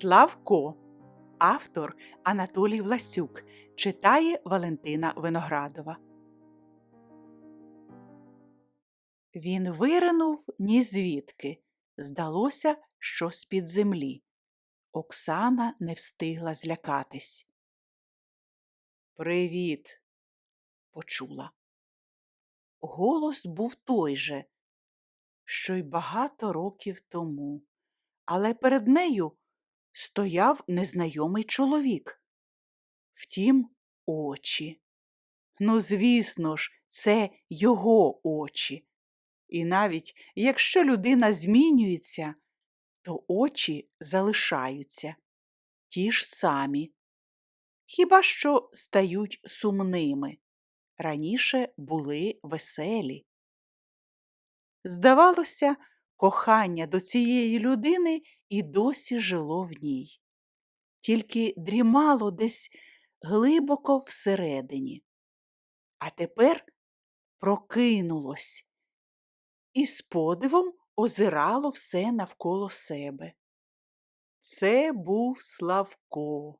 Славко. Автор Анатолій Власюк читає Валентина Виноградова. Він виринув ні звідки. Здалося, що з-під землі. Оксана не встигла злякатись. Привіт, почула. Голос був той же, що й багато років тому, але перед нею стояв незнайомий чоловік. Втім, очі. Ну, звісно ж, це його очі. І навіть якщо людина змінюється, то очі залишаються ті ж самі. Хіба що стають сумними. Раніше були веселі. Здавалося, кохання до цієї людини і досі жило в ній, тільки дрімало десь глибоко всередині. А тепер прокинулось і з подивом озирало все навколо себе. Це був Славко,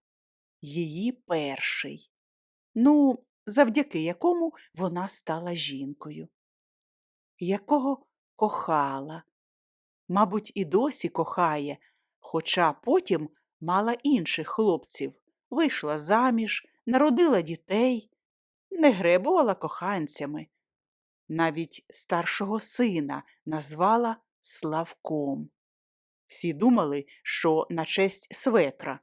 її перший, ну, завдяки якому вона стала жінкою, якого кохала, мабуть, і досі кохає, хоча потім мала інших хлопців, вийшла заміж, народила дітей, не гребувала коханцями. Навіть старшого сина назвала Славком. Всі думали, що на честь свекра.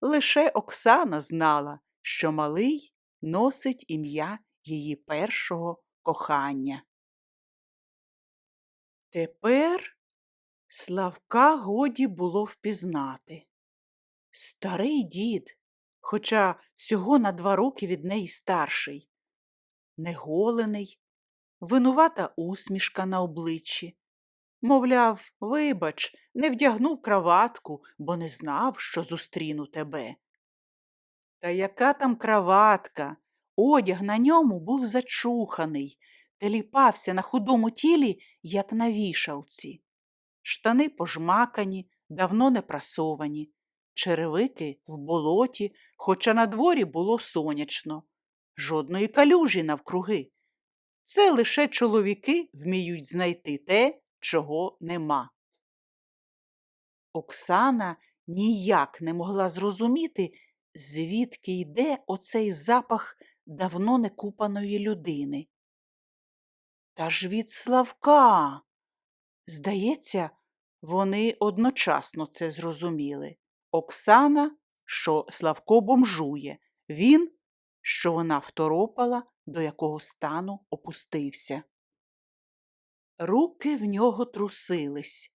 Лише Оксана знала, що малий носить ім'я її першого кохання. Тепер Славка годі було впізнати. Старий дід, хоча всього на два роки від неї старший, неголений, винувата усмішка на обличчі. Мовляв, вибач, не вдягнув краватку, бо не знав, що зустріну тебе. Та яка там краватка? Одяг на ньому був зачуханий, теліпався на худому тілі, як на вішалці. Штани пожмакані, давно не прасовані, черевики в болоті, хоча на дворі було сонячно, жодної калюжі навкруги. Це лише чоловіки вміють знайти те, чого нема. Оксана ніяк не могла зрозуміти, звідки йде оцей запах давно не купаної людини. Та ж від Славка. Здається, вони одночасно це зрозуміли. Оксана, що Славко бомжує, він, що вона второпала, до якого стану опустився. Руки в нього трусились.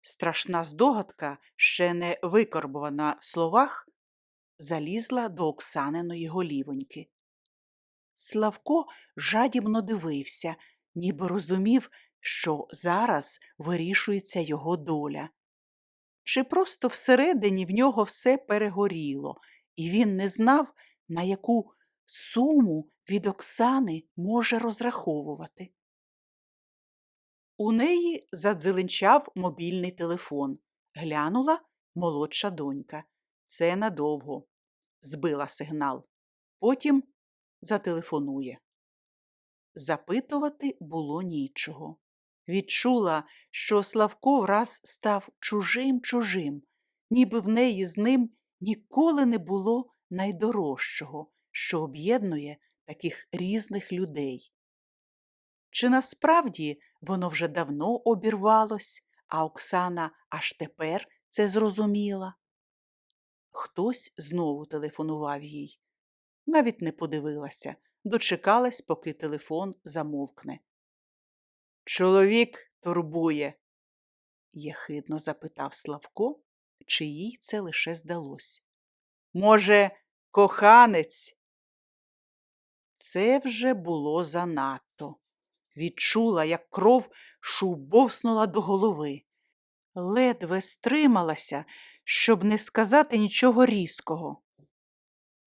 Страшна здогадка, ще не викорбована в словах, залізла до Оксаниної голівоньки. Славко жадібно дивився, ніби розумів, що зараз вирішується його доля. Чи просто всередині в нього все перегоріло, і він не знав, на яку суму від Оксани може розраховувати. У неї задзеленчав мобільний телефон. Глянула молодша донька. Це надовго. Збила сигнал. Потім зателефонує. Запитувати було нічого. Відчула, що Славко враз став чужим чужим, ніби в неї з ним ніколи не було найдорожчого, що об'єднує таких різних людей. Чи насправді воно вже давно обірвалось, а Оксана аж тепер це зрозуміла? Хтось знову телефонував їй. Навіть не подивилася, дочекалась, поки телефон замовкне. Чоловік турбує, єхидно запитав Славко, чи їй це лише здалось. Може, коханець? Це вже було занадто. Відчула, як кров шубовснула до голови. Ледве стрималася, щоб не сказати нічого різкого.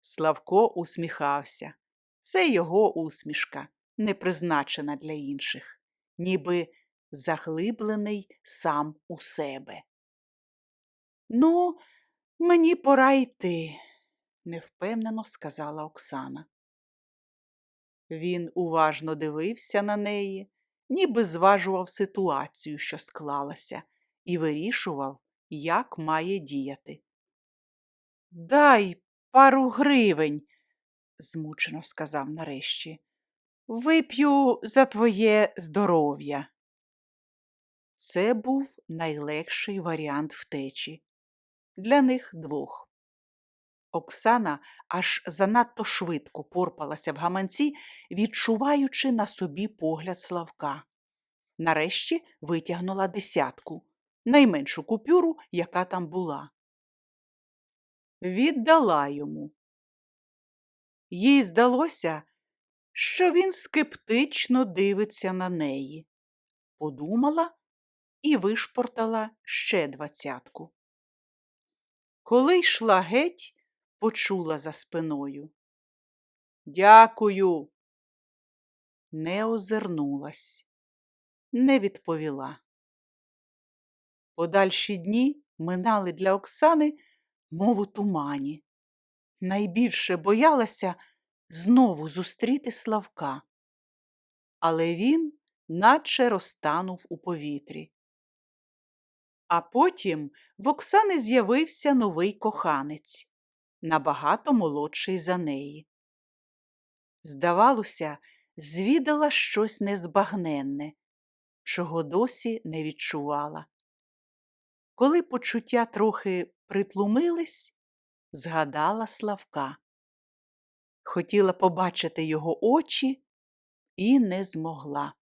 Славко усміхався. Це його усмішка, не призначена для інших, ніби заглиблений сам у себе. Ну, Мені пора йти, невпевнено сказала Оксана. Він уважно дивився на неї, ніби зважував ситуацію, що склалася, і вирішував, як має діяти. Дай пару гривень, змучено сказав нарешті. Вип'ю за твоє здоров'я. Це був найлегший варіант втечі для них двох. Оксана аж занадто швидко порпалася в гаманці, відчуваючи на собі погляд Славка. Нарешті витягнула десятку, найменшу купюру, яка там була. Віддала йому. Їй здалося, що він скептично дивиться на неї. Подумала і вишпортала ще двадцятку. Коли йшла геть, почула за спиною. Дякую. Не озирнулась, не відповіла. Подальші дні минали для Оксани, мов у тумані. Найбільше боялася знову зустріти Славка. Але він наче розтанув у повітрі. А потім в Оксани з'явився новий коханець, набагато молодший за неї. Здавалося, звідала щось незбагненне, чого досі не відчувала. Коли почуття трохи притлумились, згадала Славка. Хотіла побачити його очі і не змогла.